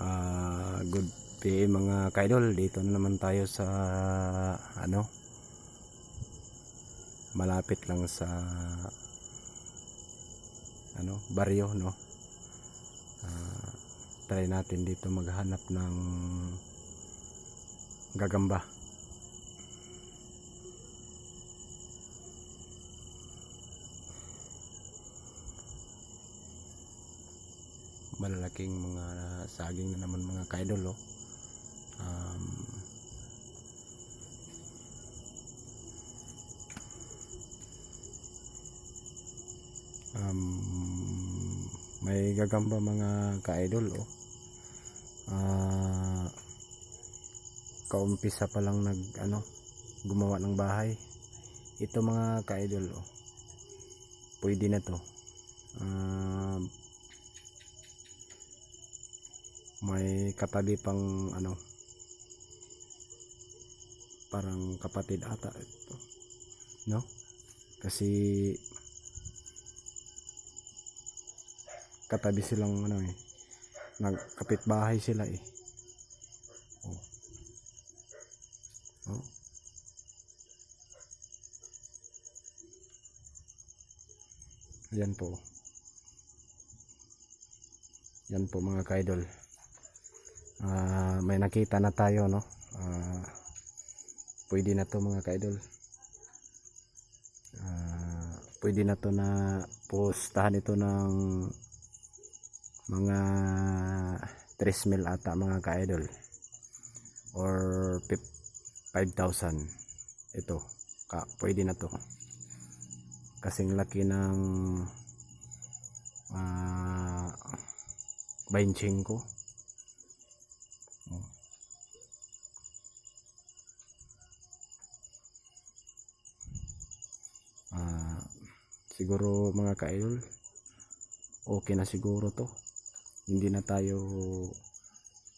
Ah, good day mga kaidol. Dito na naman tayo sa ano malapit lang sa ano baryo no. Ah, try natin dito maghanap ng gagamba. Malalaking mga saging na naman mga kaidol oh. um, um, may gagamba mga kaidol oh. Ah, kaumpisa pa lang nag ano gumawa ng bahay ito mga kaidol oh. pwede na to Ah, may katabi pang ano parang kapatid ata ito no kasi katabi silang ano eh nagkapit bahay sila eh oh. Oh. yan po yan po mga kaidol Ah, may nakita na tayo no? Ah, pwede na to mga kaidol. Ah, pwede na to na postahan ito ng mga 3 mil ata mga kaidol. Or fif- 5,000 ito. Ka, pwede na to. Kasing laki ng ah 25 siguro mga kaidol. Okay na siguro to. Hindi na tayo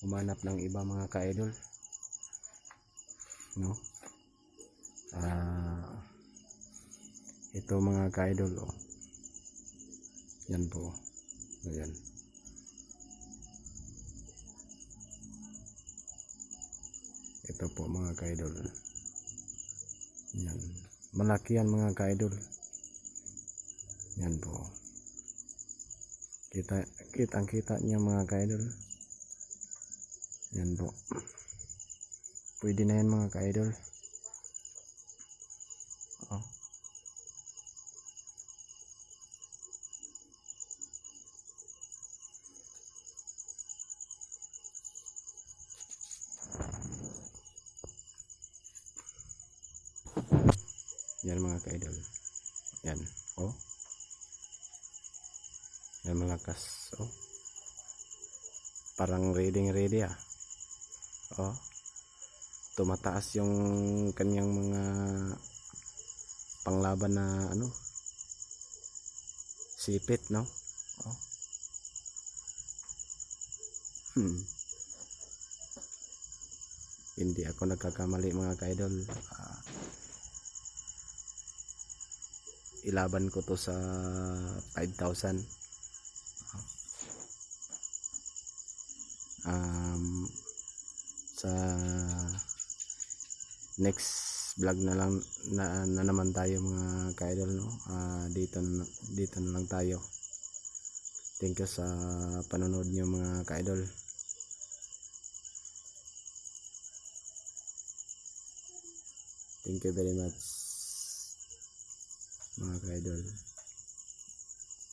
umanap ng iba mga kaidol. No? Ah ito mga kaidol oh. yan po. Ayan. Ito po mga kaidol. Yan. Malaki yan mga kaidol yan po. Kita kitang kita niya mga kaidol yan po. Pwede na yan mga kaidol oh. yan mga kaidol yan oh yan malakas oh. Parang ready ready ah. Oh. Tumataas yung kanyang mga panglaban na ano sipit no? Oh. Hmm. Hindi ako nagkakamali mga kaidol. Ah, ilaban ko to sa 5,000 um, sa next vlog na lang na, na naman tayo mga kaidol no? Ah, dito dito na lang tayo. Thank you sa panonood nyo mga kaidol. Thank you very much mga kaidol